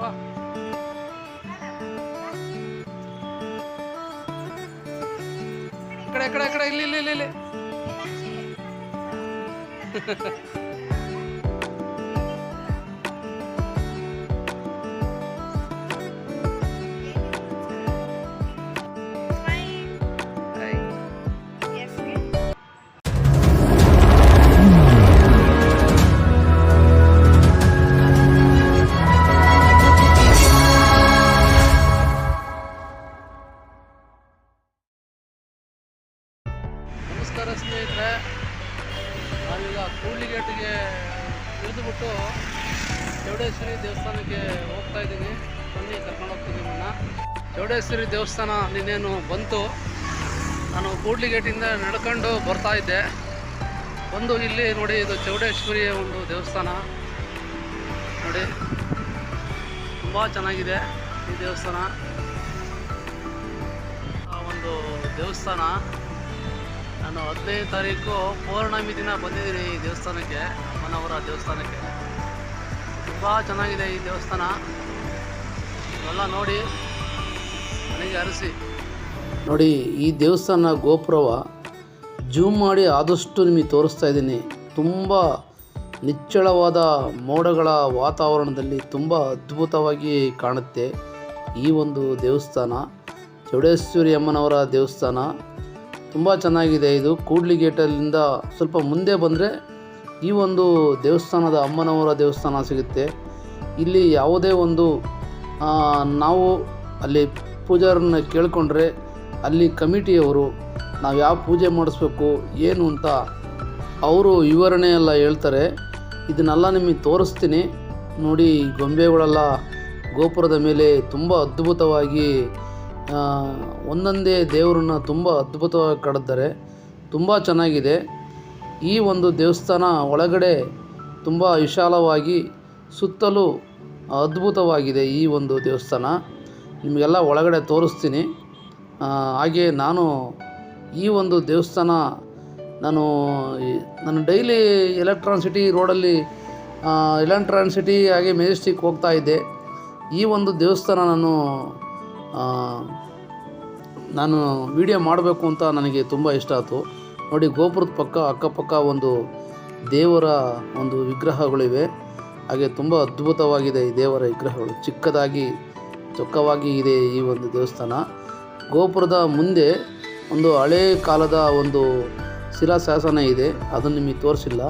ಬಾ ಈ ಕಡೆ ಈ ಕಡೆ ಈ ಕಡೆ ಇಲ್ಲಿ ದೇವಸ್ಥಾನ ನಿನ್ನೇನು ಬಂತು. ನಾನು ಕೂಡ್ಲಿಗೇಟಿಂದ ನಡ್ಕೊಂಡು ಬರ್ತಾ ಇದ್ದೆ. ಬಂದು ಇಲ್ಲಿ ನೋಡಿ, ಇದು ಚೌಡೇಶ್ವರಿಯ ಒಂದು ದೇವಸ್ಥಾನ. ನೋಡಿ, ತುಂಬ ಚೆನ್ನಾಗಿದೆ ಈ ದೇವಸ್ಥಾನ. ಆ ಒಂದು ದೇವಸ್ಥಾನ. ನಾನು ಹದಿನೈದು ತಾರೀಕು ಪೌರ್ಣಮಿ ದಿನ ಬಂದಿದ್ದೀನಿ ಈ ದೇವಸ್ಥಾನಕ್ಕೆ, ಅಮ್ಮನವರ ದೇವಸ್ಥಾನಕ್ಕೆ. ತುಂಬ ಚೆನ್ನಾಗಿದೆ ಈ ದೇವಸ್ಥಾನ. ಎಲ್ಲ ನೋಡಿ ನೋಡಿ, ಈ ದೇವಸ್ಥಾನ ಗೋಪುರವ ಜೂಮ್ ಮಾಡಿ ಆದಷ್ಟು ನಿಮಗೆ ತೋರಿಸ್ತಾ ಇದ್ದೀನಿ. ತುಂಬ ನಿಚ್ಚಳವಾದ ಮೋಡಗಳ ವಾತಾವರಣದಲ್ಲಿ ತುಂಬ ಅದ್ಭುತವಾಗಿ ಕಾಣುತ್ತೆ ಈ ಒಂದು ದೇವಸ್ಥಾನ. ಚೌಡೇಶ್ವರಿ ಅಮ್ಮನವರ ದೇವಸ್ಥಾನ. ತುಂಬ ಚೆನ್ನಾಗಿದೆ ಇದು. ಕೂಡ್ಲಿ ಗೇಟಲ್ಲಿಂದ ಸ್ವಲ್ಪ ಮುಂದೆ ಬಂದರೆ ಈ ಒಂದು ದೇವಸ್ಥಾನದ ಅಮ್ಮನವರ ದೇವಸ್ಥಾನ ಸಿಗುತ್ತೆ. ಇಲ್ಲಿ ಯಾವುದೇ ಒಂದು ನಾವು ಅಲ್ಲಿ ಪೂಜಾರನ್ನ ಕೇಳಿಕೊಂಡ್ರೆ ಅಲ್ಲಿ ಕಮಿಟಿಯವರು ನಾವು ಯಾವ ಪೂಜೆ ಮಾಡಿಸ್ಬೇಕು, ಏನು ಅಂತ ಅವರು ವಿವರಣೆ ಎಲ್ಲ ಹೇಳ್ತಾರೆ. ಇದನ್ನೆಲ್ಲ ನಿಮಗೆ ತೋರಿಸ್ತೀನಿ. ನೋಡಿ, ಗೊಂಬೆಗಳೆಲ್ಲ ಗೋಪುರದ ಮೇಲೆ ತುಂಬ ಅದ್ಭುತವಾಗಿ ಒಂದೊಂದೇ ದೇವರನ್ನ ತುಂಬ ಅದ್ಭುತವಾಗಿ ಕಡಿದ್ದಾರೆ ತುಂಬ ಚೆನ್ನಾಗಿದೆ. ಈ ಒಂದು ದೇವಸ್ಥಾನ ಒಳಗಡೆ ತುಂಬ ವಿಶಾಲವಾಗಿ ಸುತ್ತಲೂ ಅದ್ಭುತವಾಗಿದೆ ಈ ಒಂದು ದೇವಸ್ಥಾನ. ನಿಮಗೆಲ್ಲ ಒಳಗಡೆ ತೋರಿಸ್ತೀನಿ. ಹಾಗೆ ನಾನು ಈ ಒಂದು ದೇವಸ್ಥಾನ ನಾನು ನಾನು ಡೈಲಿ ಎಲೆಕ್ಟ್ರಾನ್ ಸಿಟಿ ರೋಡಲ್ಲಿ ಎಲೆಕ್ಟ್ರಾನ್ ಸಿಟಿ ಹಾಗೆ ಮೆಜೆಸ್ಟಿಕ್ ಹೋಗ್ತಾ ಇದ್ದೆ. ಈ ಒಂದು ದೇವಸ್ಥಾನ ನಾನು ನಾನು ವಿಡಿಯೋ ಮಾಡಬೇಕು ಅಂತ ನನಗೆ ತುಂಬ ಇಷ್ಟ ಆಯಿತು. ನೋಡಿ, ಗೋಪುರದ ಪಕ್ಕ, ಅಕ್ಕಪಕ್ಕ ಒಂದು ದೇವರ ಒಂದು ವಿಗ್ರಹಗಳಿವೆ. ಹಾಗೆ ತುಂಬ ಅದ್ಭುತವಾಗಿದೆ ಈ ದೇವರ ವಿಗ್ರಹಗಳು. ಚಿಕ್ಕದಾಗಿ ಚೊಕ್ಕವಾಗಿ ಇದೆ ಈ ಒಂದು ದೇವಸ್ಥಾನ. ಗೋಪುರದ ಮುಂದೆ ಒಂದು ಹಳೆ ಕಾಲದ ಒಂದು ಶಿಲಾಶಾಸನ ಇದೆ. ಅದನ್ನು ನಿಮಗೆ ತೋರಿಸಿಲ್ಲ.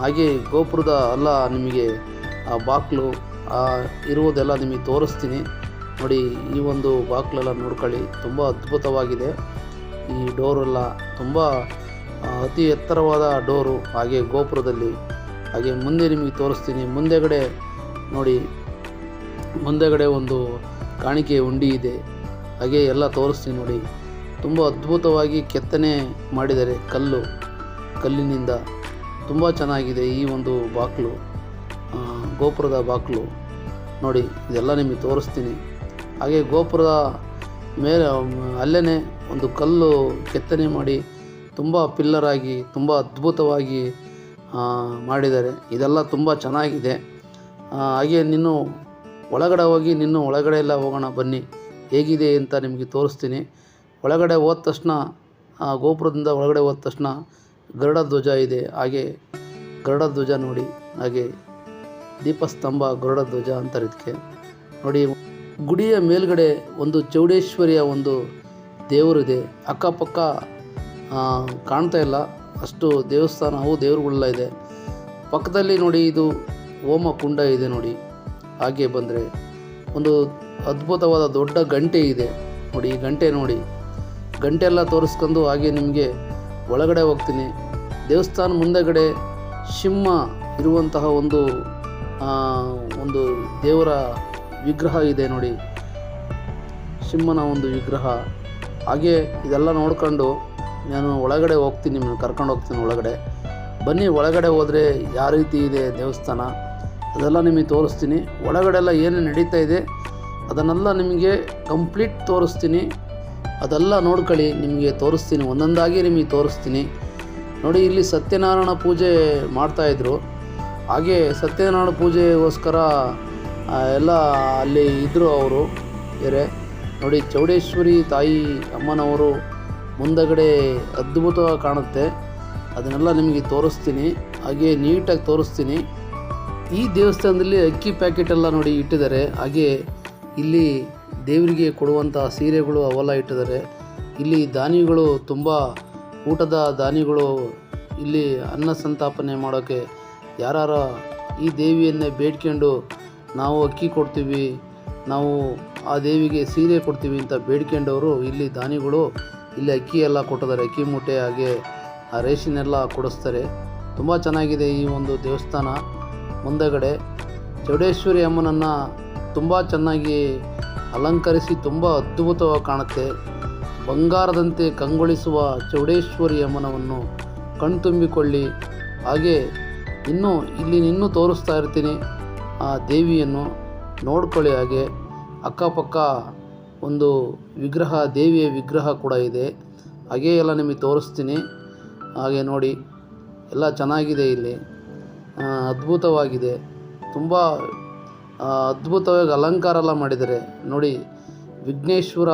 ಹಾಗೆ ಗೋಪುರದ ಎಲ್ಲ ನಿಮಗೆ ಆ ಬಾಕ್ಲು ಇರುವುದೆಲ್ಲ ನಿಮಗೆ ತೋರಿಸ್ತೀನಿ. ನೋಡಿ, ಈ ಒಂದು ಬಾಕ್ಲೆಲ್ಲ ನೋಡ್ಕೊಳ್ಳಿ. ತುಂಬ ಅದ್ಭುತವಾಗಿದೆ. ಈ ಡೋರೆಲ್ಲ ತುಂಬ ಅತಿ ಎತ್ತರವಾದ ಡೋರು. ಹಾಗೆ ಗೋಪುರದಲ್ಲಿ. ಹಾಗೆ ಮುಂದೆ ನಿಮಗೆ ತೋರಿಸ್ತೀನಿ. ಮುಂದೆಗಡೆ ನೋಡಿ ಮುಂದೆಗಡೆ ಒಂದು ಕಾಣಿಕೆ ಉಂಡಿ ಇದೆ. ಹಾಗೆ ಎಲ್ಲ ತೋರಿಸ್ತೀನಿ ನೋಡಿ. ತುಂಬ ಅದ್ಭುತವಾಗಿ ಕೆತ್ತನೆ ಮಾಡಿದ್ದಾರೆ ಕಲ್ಲು, ಕಲ್ಲಿನಿಂದ. ತುಂಬ ಚೆನ್ನಾಗಿದೆ ಈ ಒಂದು ಬಾಗಿಲು ಗೋಪುರದ ಬಾಗಿಲು ನೋಡಿ, ಇದೆಲ್ಲ ನಿಮಗೆ ತೋರಿಸ್ತೀನಿ. ಹಾಗೆ ಗೋಪುರದ ಮೇಲೆ ಅಲ್ಲೇ ಒಂದು ಕಲ್ಲು ಕೆತ್ತನೆ ಮಾಡಿ ತುಂಬ ಪಿಲ್ಲರಾಗಿ ತುಂಬ ಅದ್ಭುತವಾಗಿ ಮಾಡಿದ್ದಾರೆ. ಇದೆಲ್ಲ ತುಂಬ ಚೆನ್ನಾಗಿದೆ. ಹಾಗೆ ನೀನು ಒಳಗಡೆ ಹೋಗಿ ನಿನ್ನೂ ಒಳಗಡೆ ಎಲ್ಲ ಹೋಗೋಣ, ಬನ್ನಿ. ಹೇಗಿದೆ ಅಂತ ನಿಮಗೆ ತೋರಿಸ್ತೀನಿ. ಒಳಗಡೆ ಹೋದ ತಕ್ಷಣ ಗೋಪುರದಿಂದ ಒಳಗಡೆ ಹೋದ ತಕ್ಷಣ ಗರುಡ ಧ್ವಜ ಇದೆ. ಹಾಗೆ ಗರುಡ ಧ್ವಜ ನೋಡಿ. ಹಾಗೆ ದೀಪಸ್ತಂಭ, ಗರುಡ ಧ್ವಜ ಅಂತಾರೆ ಇದಕ್ಕೆ ನೋಡಿ, ಗುಡಿಯ ಮೇಲ್ಗಡೆ ಒಂದು ಚೌಡೇಶ್ವರಿಯ ಒಂದು ದೇವರಿದೆ ಅಕ್ಕಪಕ್ಕ ಕಾಣ್ತಾ ಇಲ್ಲ. ಅಷ್ಟು ದೇವಸ್ಥಾನ, ಅವು ದೇವರುಗಳೆಲ್ಲ ಇದೆ. ಪಕ್ಕದಲ್ಲಿ ನೋಡಿ, ಇದು ಹೋಮ ಕುಂಡ ಇದೆ ನೋಡಿ. ಹಾಗೆ ಬಂದರೆ ಒಂದು ಅದ್ಭುತವಾದ ದೊಡ್ಡ ಗಂಟೆ ಇದೆ. ನೋಡಿ ಈ ಗಂಟೆ ನೋಡಿ. ಗಂಟೆ ಎಲ್ಲ ತೋರಿಸ್ಕೊಂಡು ಹಾಗೆ ನಿಮಗೆ ಒಳಗಡೆ ಹೋಗ್ತೀನಿ. ದೇವಸ್ಥಾನ ಮುಂದೆಗಡೆ ಸಿಂಹ ಇರುವಂತಹ ಒಂದು ಒಂದು ದೇವರ ವಿಗ್ರಹ ಇದೆ ನೋಡಿ. ಸಿಂಹನ ಒಂದು ವಿಗ್ರಹ. ಹಾಗೆ ಇದೆಲ್ಲ ನೋಡ್ಕೊಂಡು ನಾನು ಒಳಗಡೆ ಹೋಗ್ತೀನಿ, ನಿಮ್ಮನ್ನು ಕರ್ಕೊಂಡು ಹೋಗ್ತೀನಿ ಒಳಗಡೆ. ಬನ್ನಿ, ಒಳಗಡೆ ಹೋದರೆ ಯಾವ ರೀತಿ ಇದೆ ದೇವಸ್ಥಾನ? ಅದೆಲ್ಲ ನಿಮಗೆ ತೋರಿಸ್ತೀನಿ. ಒಳಗಡೆ ಎಲ್ಲ ಏನು ನಡೀತಾ ಇದೆ, ಅದನ್ನೆಲ್ಲ ನಿಮಗೆ ಕಂಪ್ಲೀಟ್ ತೋರಿಸ್ತೀನಿ. ಅದೆಲ್ಲ ನೋಡ್ಕೊಳ್ಳಿ, ನಿಮಗೆ ತೋರಿಸ್ತೀನಿ. ಒಂದೊಂದಾಗಿ ನಿಮಗೆ ತೋರಿಸ್ತೀನಿ. ನೋಡಿ, ಇಲ್ಲಿ ಸತ್ಯನಾರಾಯಣ ಪೂಜೆ ಮಾಡ್ತಾಯಿದ್ರು ಹಾಗೆ ಸತ್ಯನಾರಾಯಣ ಪೂಜೆಗೋಸ್ಕರ ಎಲ್ಲ ಅಲ್ಲಿ ಇದ್ದರು ಅವರು, ಬೇರೆ. ನೋಡಿ, ಚೌಡೇಶ್ವರಿ ತಾಯಿ ಅಮ್ಮನವರು ಮುಂದಗಡೆ ಅದ್ಭುತವಾಗಿ ಕಾಣುತ್ತೆ. ಅದನ್ನೆಲ್ಲ ನಿಮಗೆ ತೋರಿಸ್ತೀನಿ. ಹಾಗೆ ನೀಟಾಗಿ ತೋರಿಸ್ತೀನಿ. ಈ ದೇವಸ್ಥಾನದಲ್ಲಿ ಅಕ್ಕಿ ಪ್ಯಾಕೆಟ್ ಎಲ್ಲ ನೋಡಿ ಇಟ್ಟಿದ್ದಾರೆ. ಹಾಗೆ ಇಲ್ಲಿ ದೇವರಿಗೆ ಕೊಡುವಂಥ ಸೀರೆಗಳು ಅವೆಲ್ಲ ಇಟ್ಟಿದ್ದಾರೆ. ಇಲ್ಲಿ ದಾನಿಗಳು ತುಂಬ ಊಟದ ದಾನಿಗಳು ಇಲ್ಲಿ ಅನ್ನ ಸಂತಾಪನೆ ಮಾಡೋಕ್ಕೆ ಯಾರು ಈ ದೇವಿಯನ್ನೇ ಬೇಡ್ಕೊಂಡು ನಾವು ಅಕ್ಕಿ ಕೊಡ್ತೀವಿ, ನಾವು ಆ ದೇವಿಗೆ ಸೀರೆ ಕೊಡ್ತೀವಿ ಅಂತ ಬೇಡ್ಕೊಂಡವರು ಇಲ್ಲಿ ದಾನಿಗಳು. ಇಲ್ಲಿ ಅಕ್ಕಿ ಎಲ್ಲ ಕೊಟ್ಟಿದ್ದಾರೆ, ಅಕ್ಕಿ ಮೂಟೆ ಹಾಗೆ ಆ ರೇಷನ್ ಎಲ್ಲ ಕೊಡಿಸ್ತಾರೆ. ತುಂಬ ಚೆನ್ನಾಗಿದೆ ಈ ಒಂದು ದೇವಸ್ಥಾನ. ಮುಂದಗಡೆ ಚೌಡೇಶ್ವರಿ ಅಮ್ಮನನ್ನು ತುಂಬ ಚೆನ್ನಾಗಿ ಅಲಂಕರಿಸಿ ತುಂಬ ಅದ್ಭುತವಾಗಿ ಕಾಣುತ್ತೆ. ಬಂಗಾರದಂತೆ ಕಂಗೊಳಿಸುವ ಚೌಡೇಶ್ವರಿ ಅಮ್ಮನವನ್ನು ಕಣ್ತುಂಬಿಕೊಳ್ಳಿ ಹಾಗೆ ಇನ್ನೂ ಇಲ್ಲಿ ಇನ್ನೂ ತೋರಿಸ್ತಾ ಇರ್ತೀನಿ ಆ ದೇವಿಯನ್ನು. ನೋಡ್ಕೊಳ್ಳಿ ಹಾಗೆ. ಅಕ್ಕಪಕ್ಕ ಒಂದು ವಿಗ್ರಹ, ದೇವಿಯ ವಿಗ್ರಹ ಕೂಡ ಇದೆ. ಹಾಗೆ ಎಲ್ಲ ನಿಮಗೆ ತೋರಿಸ್ತೀನಿ. ಹಾಗೆ ನೋಡಿ. ಎಲ್ಲ ಚೆನ್ನಾಗಿದೆ ಇಲ್ಲಿ. ಅದ್ಭುತವಾಗಿದೆ. ತುಂಬ ಅದ್ಭುತವಾಗಿ ಅಲಂಕಾರ ಎಲ್ಲ ಮಾಡಿದ್ದಾರೆ. ನೋಡಿ, ವಿಘ್ನೇಶ್ವರ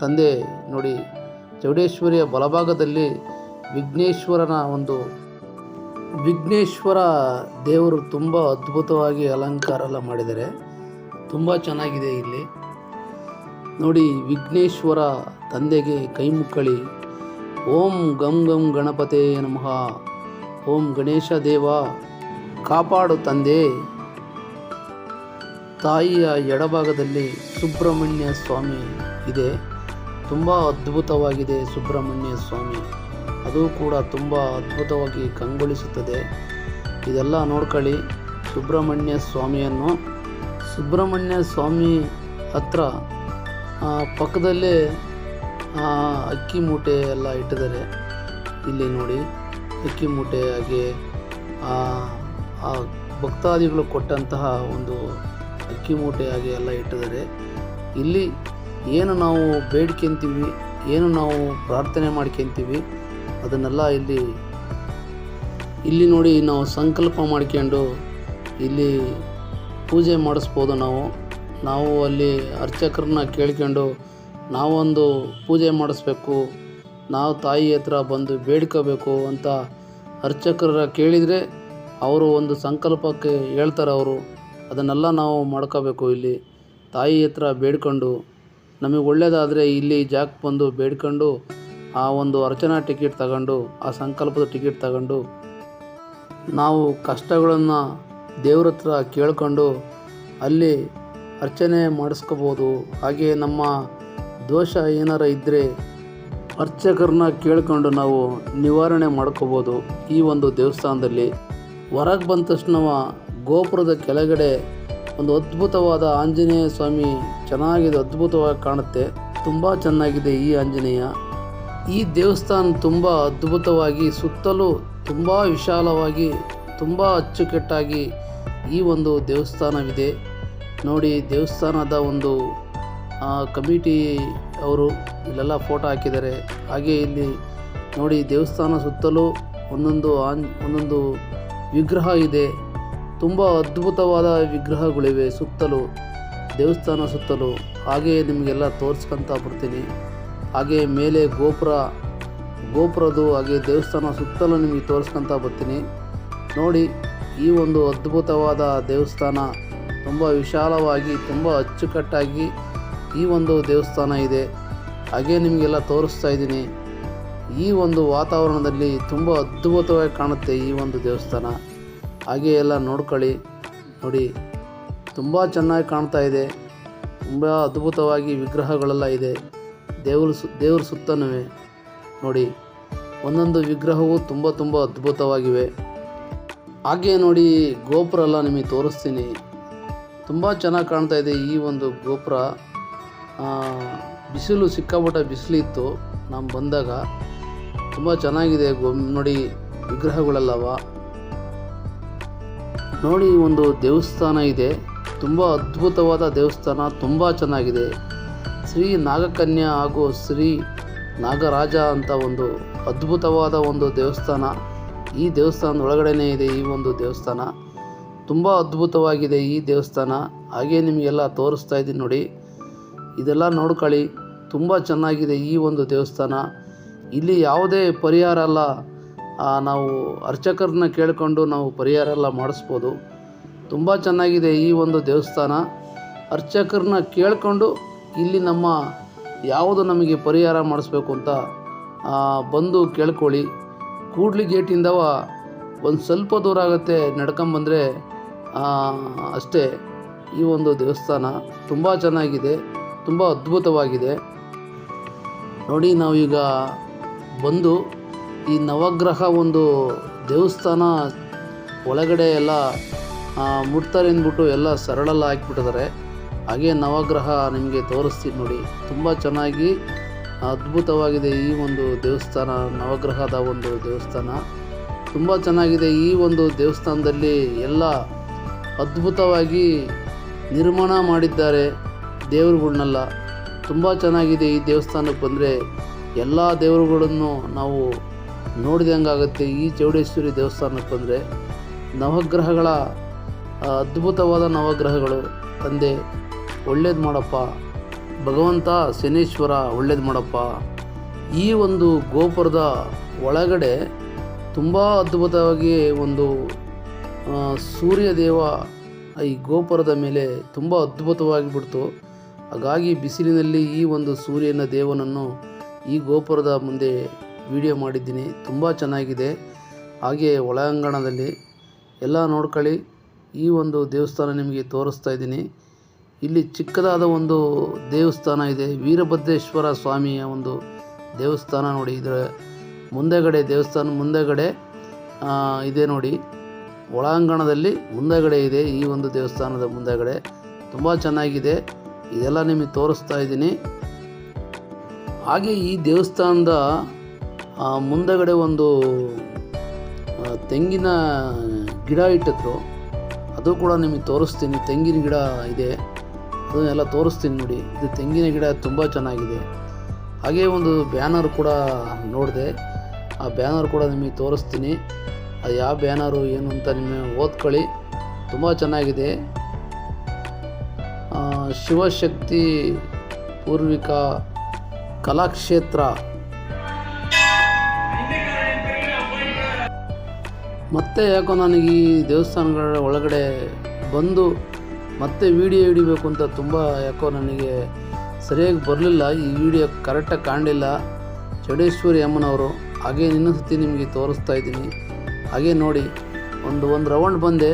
ತಂದೆ, ನೋಡಿ, ಚೌಡೇಶ್ವರಿಯ ಬಲಭಾಗದಲ್ಲಿ ವಿಘ್ನೇಶ್ವರನ ಒಂದು, ವಿಘ್ನೇಶ್ವರ ದೇವರು ತುಂಬ ಅದ್ಭುತವಾಗಿ ಅಲಂಕಾರ ಎಲ್ಲ ಮಾಡಿದ್ದಾರೆ. ತುಂಬ ಚೆನ್ನಾಗಿದೆ ಇಲ್ಲಿ. ನೋಡಿ, ವಿಘ್ನೇಶ್ವರ ತಂದೆಗೆ ಕೈ ಮುಕ್ಕಳಿ. ಓಂ ಗಂ ಗಂ ಗಣಪತೇ ನಮಃ. ಓಂ ಗಣೇಶ ದೇವ. ಕಾಪಾಡು ತಂದೆ. ತಾಯಿಯ ಎಡಭಾಗದಲ್ಲಿ ಸುಬ್ರಹ್ಮಣ್ಯ ಸ್ವಾಮಿ ಇದೆ. ತುಂಬ ಅದ್ಭುತವಾಗಿದೆ ಸುಬ್ರಹ್ಮಣ್ಯ ಸ್ವಾಮಿ. ಅದು ಕೂಡ ತುಂಬ ಅದ್ಭುತವಾಗಿ ಕಂಗೊಳಿಸುತ್ತದೆ. ಇದೆಲ್ಲ ನೋಡ್ಕೊಳ್ಳಿ ಸುಬ್ರಹ್ಮಣ್ಯ ಸ್ವಾಮಿಯನ್ನು. ಸುಬ್ರಹ್ಮಣ್ಯ ಸ್ವಾಮಿ ಹತ್ರ ಪಕ್ಕದಲ್ಲೇ ಅಕ್ಕಿ ಮೂಟೆ ಎಲ್ಲ ಇಟ್ಟಿದ್ದಾರೆ. ಇಲ್ಲಿ ನೋಡಿ, ಅಕ್ಕಿ ಮೂಟೆ ಹಾಗೆ ಆ ಭಕ್ತಾದಿಗಳು ಕೊಟ್ಟಂತಹ ಒಂದು ಅಕ್ಕಿ ಮೂಟೆ ಹಾಗೆ ಎಲ್ಲ ಇಟ್ಟಿದ್ದಾರೆ. ಇಲ್ಲಿ ಏನು ನಾವು ಬೇಡ್ಕೊಂತೀವಿ ಏನು ನಾವು ಪ್ರಾರ್ಥನೆ ಮಾಡ್ಕೊಂತೀವಿ ಅದನ್ನೆಲ್ಲ ಇಲ್ಲಿ ಇಲ್ಲಿ ನೋಡಿ ನಾವು ಸಂಕಲ್ಪ ಮಾಡ್ಕೊಂಡು ಇಲ್ಲಿ ಪೂಜೆ ಮಾಡಿಸ್ಬೋದು ನಾವು. ನಾವು ಅಲ್ಲಿ ಅರ್ಚಕರನ್ನ ಕೇಳ್ಕೊಂಡು ನಾವೊಂದು ಪೂಜೆ ಮಾಡಿಸ್ಬೇಕು, ನಾವು ತಾಯಿ ಹತ್ರ ಬಂದು ಬೇಡ್ಕೋಬೇಕು ಅಂತ ಅರ್ಚಕರ ಕೇಳಿದರೆ ಅವರು ಒಂದು ಸಂಕಲ್ಪಕ್ಕೆ ಹೇಳ್ತಾರೆ ಅವರು, ಅದನ್ನೆಲ್ಲ ನಾವು ಮಾಡ್ಕೋಬೇಕು ಇಲ್ಲಿ. ತಾಯಿ ಹತ್ರ ಬೇಡ್ಕೊಂಡು, ನಮಗೆ ಒಳ್ಳೆಯದಾದರೆ ಇಲ್ಲಿ ಜಾಗಕ್ಕೆ ಬಂದು ಬೇಡ್ಕೊಂಡು, ಆ ಒಂದು ಅರ್ಚನಾ ಟಿಕೆಟ್ ತಗೊಂಡು, ಆ ಸಂಕಲ್ಪದ ಟಿಕೆಟ್ ತಗೊಂಡು, ನಾವು ಕಷ್ಟಗಳನ್ನು ದೇವ್ರ ಹತ್ರ ಕೇಳ್ಕೊಂಡು ಅಲ್ಲಿ ಅರ್ಚನೆ ಮಾಡಿಸ್ಕೋಬೋದು. ಹಾಗೆ ನಮ್ಮ ದೋಷ ಏನಾರ ಇದ್ದರೆ ಅರ್ಚಕರನ್ನ ಕೇಳ್ಕೊಂಡು ನಾವು ನಿವಾರಣೆ ಮಾಡ್ಕೋಬೋದು ಈ ಒಂದು ದೇವಸ್ಥಾನದಲ್ಲಿ. ಹೊರಗೆ ಬಂದ ತಕ್ಷಣವ ಗೋಪುರದ ಕೆಳಗಡೆ ಒಂದು ಅದ್ಭುತವಾದ ಆಂಜನೇಯ ಸ್ವಾಮಿ ಚೆನ್ನಾಗಿದೆ, ಅದ್ಭುತವಾಗಿ ಕಾಣುತ್ತೆ. ತುಂಬ ಚೆನ್ನಾಗಿದೆ ಈ ಆಂಜನೇಯ. ಈ ದೇವಸ್ಥಾನ ತುಂಬ ಅದ್ಭುತವಾಗಿ, ಸುತ್ತಲೂ ತುಂಬ ವಿಶಾಲವಾಗಿ, ತುಂಬ ಅಚ್ಚುಕಟ್ಟಾಗಿ ಈ ಒಂದು ದೇವಸ್ಥಾನವಿದೆ. ನೋಡಿ, ದೇವಸ್ಥಾನದ ಒಂದು ಕಮಿಟಿ ಅವರು ಇಲ್ಲೆಲ್ಲ ಫೋಟೋ ಹಾಕಿದ್ದಾರೆ. ಹಾಗೆ ಇಲ್ಲಿ ನೋಡಿ, ದೇವಸ್ಥಾನ ಸುತ್ತಲೂ ಒಂದೊಂದು ಆನ್, ಒಂದೊಂದು ವಿಗ್ರಹ ಇದೆ. ತುಂಬ ಅದ್ಭುತವಾದ ವಿಗ್ರಹಗಳಿವೆ ಸುತ್ತಲೂ, ದೇವಸ್ಥಾನ ಸುತ್ತಲೂ. ಹಾಗೆಯೇ ನಿಮಗೆಲ್ಲ ತೋರಿಸ್ಕೊಂತ ಬರ್ತೀನಿ. ಹಾಗೆ ಮೇಲೆ ಗೋಪುರ ಗೋಪುರದು ಹಾಗೆ ದೇವಸ್ಥಾನ ಸುತ್ತಲೂ ನಿಮಗೆ ತೋರಿಸ್ಕೊಂತ ಬರ್ತೀನಿ. ನೋಡಿ, ಈ ಒಂದು ಅದ್ಭುತವಾದ ದೇವಸ್ಥಾನ ತುಂಬ ವಿಶಾಲವಾಗಿ, ತುಂಬ ಅಚ್ಚುಕಟ್ಟಾಗಿ ಈ ಒಂದು ದೇವಸ್ಥಾನ ಇದೆ. ಹಾಗೆ ನಿಮಗೆಲ್ಲ ತೋರಿಸ್ತಾ ಇದ್ದೀನಿ. ಈ ಒಂದು ವಾತಾವರಣದಲ್ಲಿ ತುಂಬ ಅದ್ಭುತವಾಗಿ ಕಾಣುತ್ತೆ ಈ ಒಂದು ದೇವಸ್ಥಾನ. ಹಾಗೆ ಎಲ್ಲ ನೋಡ್ಕೊಳ್ಳಿ, ನೋಡಿ, ತುಂಬ ಚೆನ್ನಾಗಿ ಕಾಣ್ತಾ ಇದೆ. ತುಂಬ ಅದ್ಭುತವಾಗಿ ವಿಗ್ರಹಗಳೆಲ್ಲ ಇದೆ. ದೇವರು ಸು, ದೇವ್ರ ಸುತ್ತನೂ ನೋಡಿ, ಒಂದೊಂದು ವಿಗ್ರಹವು ತುಂಬ ತುಂಬ ಅದ್ಭುತವಾಗಿವೆ. ಹಾಗೆ ನೋಡಿ, ಗೋಪುರ ಎಲ್ಲ ನಿಮಗೆ ತೋರಿಸ್ತೀನಿ. ತುಂಬ ಚೆನ್ನಾಗಿ ಕಾಣ್ತಾ ಇದೆ ಈ ಒಂದು ಗೋಪುರ. ಬಿಸಿಲು ಸಿಕ್ಕಾಪಟ್ಟ ಬಿಸಿಲಿತ್ತು. ನಾವು ಬಂದಾಗ ತುಂಬ ಚೆನ್ನಾಗಿದೆ. ನೋಡಿ, ವಿಗ್ರಹಗಳೆಲ್ಲವ. ನೋಡಿ, ಒಂದು ದೇವಸ್ಥಾನ ಇದೆ. ತುಂಬ ಅದ್ಭುತವಾದ ದೇವಸ್ಥಾನ, ತುಂಬ ಚೆನ್ನಾಗಿದೆ. ಶ್ರೀ ನಾಗಕನ್ಯಾ ಹಾಗೂ ಶ್ರೀ ನಾಗರಾಜ ಅಂತ ಒಂದು ಅದ್ಭುತವಾದ ಒಂದು ದೇವಸ್ಥಾನ. ಈ ದೇವಸ್ಥಾನದ ಒಳಗಡೆನೇ ಇದೆ ಈ ಒಂದು ದೇವಸ್ಥಾನ. ತುಂಬ ಅದ್ಭುತವಾಗಿದೆ ಈ ದೇವಸ್ಥಾನ. ಹಾಗೆ ನಿಮಗೆಲ್ಲ ತೋರಿಸ್ತಾ ಇದ್ದೀನಿ ನೋಡಿ. ಇದೆಲ್ಲ ನೋಡ್ಕೊಳ್ಳಿ. ತುಂಬ ಚೆನ್ನಾಗಿದೆ ಈ ಒಂದು ದೇವಸ್ಥಾನ. ಇಲ್ಲಿ ಯಾವುದೇ ಪರಿಹಾರ ಅಲ್ಲ ನಾವು ಅರ್ಚಕರನ್ನ ಕೇಳಿಕೊಂಡು ನಾವು ಪರಿಹಾರ ಎಲ್ಲ ಮಾಡಿಸ್ಬೋದು. ತುಂಬ ಚೆನ್ನಾಗಿದೆ ಈ ಒಂದು ದೇವಸ್ಥಾನ. ಅರ್ಚಕರನ್ನ ಕೇಳಿಕೊಂಡು ಇಲ್ಲಿ ನಮ್ಮ ಯಾವುದು ನಮಗೆ ಪರಿಹಾರ ಮಾಡಿಸ್ಬೇಕು ಅಂತ ಬಂದು ಕೇಳ್ಕೊಳ್ಳಿ. ಕೂಡ್ಲಿ ಗೇಟಿಂದ ಒಂದು ಸ್ವಲ್ಪ ದೂರ ಆಗುತ್ತೆ ನಡ್ಕೊಂಬಂದರೆ ಅಷ್ಟೇ ಈ ಒಂದು ದೇವಸ್ಥಾನ. ತುಂಬ ಚೆನ್ನಾಗಿದೆ, ತುಂಬ ಅದ್ಭುತವಾಗಿದೆ. ನೋಡಿ ನಾವೀಗ ಬಂದು ಈ ನವಗ್ರಹ ಒಂದು ದೇವಸ್ಥಾನ ಒಳಗಡೆ ಎಲ್ಲ ಮುಟ್ತಾರೆ ಅಂದ್ಬಿಟ್ಟು ಎಲ್ಲ ಸರಳಲ್ಲ ಹಾಕಿಬಿಟ್ಟಿದ್ದಾರೆ. ಹಾಗೆ ನವಗ್ರಹ ನಿಮಗೆ ತೋರಿಸ್ತೀನಿ ನೋಡಿ. ತುಂಬ ಚೆನ್ನಾಗಿ ಅದ್ಭುತವಾಗಿದೆ ಈ ಒಂದು ದೇವಸ್ಥಾನ, ನವಗ್ರಹದ ಒಂದು ದೇವಸ್ಥಾನ. ತುಂಬ ಚೆನ್ನಾಗಿದೆ ಈ ಒಂದು ದೇವಸ್ಥಾನದಲ್ಲಿ ಎಲ್ಲ ಅದ್ಭುತವಾಗಿ ನಿರ್ಮಾಣ ಮಾಡಿದ್ದಾರೆ ದೇವರುಗಳನ್ನೆಲ್ಲ ತುಂಬ ಚೆನ್ನಾಗಿದೆ ಈ ದೇವಸ್ಥಾನಕ್ಕೆ ಬಂದರೆ. ಎಲ್ಲ ದೇವರುಗಳನ್ನು ನಾವು ನೋಡಿದಂಗಾಗುತ್ತೆ. ಈ ಚೌಡೇಶ್ವರಿ ದೇವಸ್ಥಾನಕ್ಕೆ ಬಂದರೆ ನವಗ್ರಹಗಳ ಅದ್ಭುತವಾದ ನವಗ್ರಹಗಳು ತಂದೆ, ಒಳ್ಳೇದು ಮಾಡಪ್ಪ. ಭಗವಂತ ಶನೇಶ್ವರ ಒಳ್ಳೇದು ಮಾಡಪ್ಪ. ಈ ಒಂದು ಗೋಪುರದ ಒಳಗಡೆ ತುಂಬ ಅದ್ಭುತವಾಗಿ ಒಂದು ಸೂರ್ಯದೇವ ಈ ಗೋಪುರದ ಮೇಲೆ ತುಂಬ ಅದ್ಭುತವಾಗಿ ಬಿಡ್ತು. ಹಾಗಾಗಿ ಬಿಸಿಲಿನಲ್ಲಿ ಈ ಒಂದು ಸೂರ್ಯನ ದೇವನನ್ನು ಈ ಗೋಪುರದ ಮುಂದೆ ವಿಡಿಯೋ ಮಾಡಿದ್ದೀನಿ. ತುಂಬ ಚೆನ್ನಾಗಿದೆ. ಹಾಗೆ ಒಳಾಂಗಣದಲ್ಲಿ ಎಲ್ಲ ನೋಡ್ಕೊಳ್ಳಿ. ಈ ಒಂದು ದೇವಸ್ಥಾನ ನಿಮಗೆ ತೋರಿಸ್ತಾ ಇದ್ದೀನಿ. ಇಲ್ಲಿ ಚಿಕ್ಕದಾದ ಒಂದು ದೇವಸ್ಥಾನ ಇದೆ. ವೀರಭದ್ರೇಶ್ವರ ಸ್ವಾಮಿಯ ಒಂದು ದೇವಸ್ಥಾನ ನೋಡಿ. ಇದರ ಮುಂದೆಗಡೆ ದೇವಸ್ಥಾನ ಮುಂದೆಗಡೆ ಇದೆ ನೋಡಿ. ಒಳಾಂಗಣದಲ್ಲಿ ಮುಂದೆಗಡೆ ಇದೆ ಈ ಒಂದು ದೇವಸ್ಥಾನದ ಮುಂದೆಗಡೆ. ತುಂಬ ಚೆನ್ನಾಗಿದೆ. ಇದೆಲ್ಲ ನಿಮಗೆ ತೋರಿಸ್ತಾ ಇದ್ದೀನಿ. ಹಾಗೆ ಈ ದೇವಸ್ಥಾನದ ಮುಂದಗಡೆ ಒಂದು ತೆಂಗಿನ ಗಿಡ ಇಟ್ಟಿದ್ರು. ಅದು ಕೂಡ ನಿಮಗೆ ತೋರಿಸ್ತೀನಿ. ತೆಂಗಿನ ಗಿಡ ಇದೆ. ಅದನ್ನೆಲ್ಲ ತೋರಿಸ್ತೀನಿ ನೋಡಿ. ಇದು ತೆಂಗಿನ ಗಿಡ ತುಂಬ ಚೆನ್ನಾಗಿದೆ. ಹಾಗೆ ಒಂದು ಬ್ಯಾನರ್ ಕೂಡ ನೋಡಿದೆ. ಆ ಬ್ಯಾನರ್ ಕೂಡ ನಿಮಗೆ ತೋರಿಸ್ತೀನಿ. ಅದು ಯಾವ ಬ್ಯಾನರು, ಏನು ಅಂತ ನಿಮಗೆ ಓದ್ಕೊಳ್ಳಿ. ತುಂಬ ಚೆನ್ನಾಗಿದೆ. ಶಿವಶಕ್ತಿ ಪೂರ್ವಿಕ ಕಲಾಕ್ಷೇತ್ರ. ಮತ್ತೆ ಯಾಕೋ ನನಗೆ ಈ ದೇವಸ್ಥಾನಗಳ ಒಳಗಡೆ ಬಂದು ಮತ್ತೆ ವಿಡಿಯೋ ಹಿಡಿಬೇಕು ಅಂತ ತುಂಬ ಯಾಕೋ ನನಗೆ ಸರಿಯಾಗಿ ಬರಲಿಲ್ಲ. ಈ ವಿಡಿಯೋ ಕರೆಕ್ಟಾಗಿ ಕಾಣಲಿಲ್ಲ. ಚೌಡೇಶ್ವರಿ ಅಮ್ಮನವರು ಹಾಗೆ ಇನ್ನೊಂದು ಸತಿ ನಿಮಗೆ ತೋರಿಸ್ತಾ ಇದ್ದೀನಿ. ಹಾಗೆ ನೋಡಿ, ಒಂದು ಒಂದು ರೌಂಡ್ ಬಂದೆ.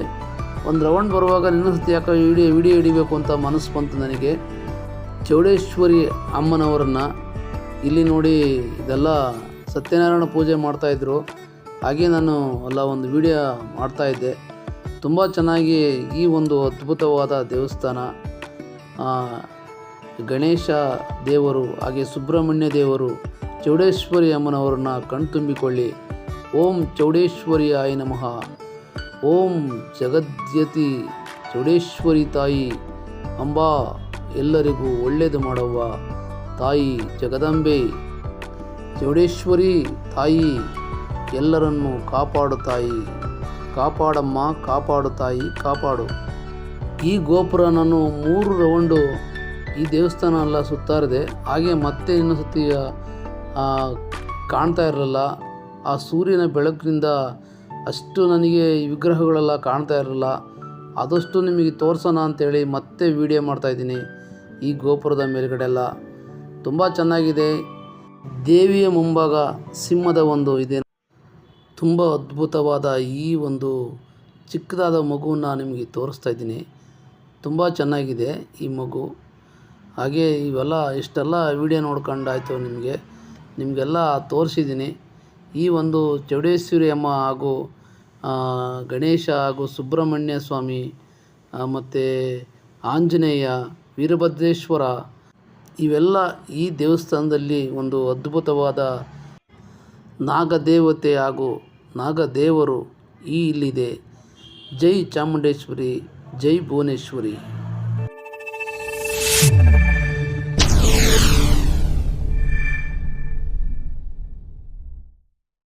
ಒಂದು ರೌಂಡ್ ಬರುವಾಗ ಇನ್ನೊಂದು ಸತಿ ಯಾಕೋ ವಿಡಿಯೋ ವಿಡಿಯೋ ಹಿಡಿಬೇಕು ಅಂತ ಮನಸ್ಸು ಬಂತು ನನಗೆ. ಚೌಡೇಶ್ವರಿ ಅಮ್ಮನವರನ್ನು ಇಲ್ಲಿ ನೋಡಿ ಇದೆಲ್ಲ ಸತ್ಯನಾರಾಯಣ ಪೂಜೆ ಮಾಡ್ತಾಯಿದ್ರು ಹಾಗೆ ನಾನು ಎಲ್ಲ ಒಂದು ವಿಡಿಯೋ ಮಾಡ್ತಾಯಿದ್ದೆ ತುಂಬ ಚೆನ್ನಾಗಿ ಈ ಒಂದು ಅದ್ಭುತವಾದ ದೇವಸ್ಥಾನ ಗಣೇಶ ದೇವರು, ಹಾಗೆ ಸುಬ್ರಹ್ಮಣ್ಯ ದೇವರು, ಚೌಡೇಶ್ವರಿ ಅಮ್ಮನವರನ್ನು ಕಣ್ತುಂಬಿಕೊಳ್ಳಿ. ಓಂ ಚೌಡೇಶ್ವರಿ ಆಯ ನಮಃ. ಓಂ ಜಗದ್ಯತಿ ಚೌಡೇಶ್ವರಿ ತಾಯಿ ಅಂಬಾ, ಎಲ್ಲರಿಗೂ ಒಳ್ಳೆಯದು ಮಾಡುವ ತಾಯಿ ಜಗದಂಬೆ, ಜೋಡೇಶ್ವರಿ ತಾಯಿ, ಎಲ್ಲರನ್ನು ಕಾಪಾಡು ತಾಯಿ. ಕಾಪಾಡಮ್ಮ, ಕಾಪಾಡು ತಾಯಿ, ಕಾಪಾಡು. ಈ ಗೋಪುರ ನಾನು ಮೂರು ರೌಂಡು ಈ ದೇವಸ್ಥಾನ ಎಲ್ಲ ಸುತ್ತಾರಿದೆ. ಹಾಗೆ ಮತ್ತೆ ಇನ್ನೊಂದು ಸತಿ ಕಾಣ್ತಾ ಇರಲಿಲ್ಲ. ಆ ಸೂರ್ಯನ ಬೆಳಕಿನಿಂದ ಅಷ್ಟು ನನಗೆ ವಿಗ್ರಹಗಳೆಲ್ಲ ಕಾಣ್ತಾ ಇರಲಿಲ್ಲ. ಆದಷ್ಟು ನಿಮಗೆ ತೋರಿಸೋಣ ಅಂತೇಳಿ ಮತ್ತೆ ವಿಡಿಯೋ ಮಾಡ್ತಾಯಿದ್ದೀನಿ ಈ ಗೋಪುರದ ಮೇಲ್ಗಡೆ ಎಲ್ಲ. ತುಂಬ ಚೆನ್ನಾಗಿದೆ. ದೇವಿಯ ಮುಂಭಾಗ ಸಿಂಹದ ಒಂದು ಇದೆ. ತುಂಬ ಅದ್ಭುತವಾದ ಈ ಒಂದು ಚಿಕ್ಕದಾದ ಮಗುವನ್ನು ನಿಮಗೆ ತೋರಿಸ್ತಾ ಇದ್ದೀನಿ. ತುಂಬ ಚೆನ್ನಾಗಿದೆ ಈ ಮಗು. ಹಾಗೆ ಇವೆಲ್ಲ ಇಷ್ಟೆಲ್ಲ ವಿಡಿಯೋ ನೋಡ್ಕೊಂಡಾಯಿತು ನಿಮಗೆ. ನಿಮಗೆಲ್ಲ ತೋರಿಸಿದ್ದೀನಿ. ಈ ಒಂದು ಚೌಡೇಶ್ವರಿ ಅಮ್ಮ ಹಾಗೂ ಗಣೇಶ ಹಾಗೂ ಸುಬ್ರಹ್ಮಣ್ಯ ಸ್ವಾಮಿ ಮತ್ತು ಆಂಜನೇಯ, ವೀರಭದ್ರೇಶ್ವರ ಇವೆಲ್ಲ ಈ ದೇವಸ್ಥಾನದಲ್ಲಿ ಒಂದು ಅದ್ಭುತವಾದ ನಾಗದೇವತೆ ಹಾಗೂ ನಾಗದೇವರು ಈ ಇಲ್ಲಿದೆ. ಜೈ ಚಾಮುಂಡೇಶ್ವರಿ ಜೈ ಭುವನೇಶ್ವರಿ.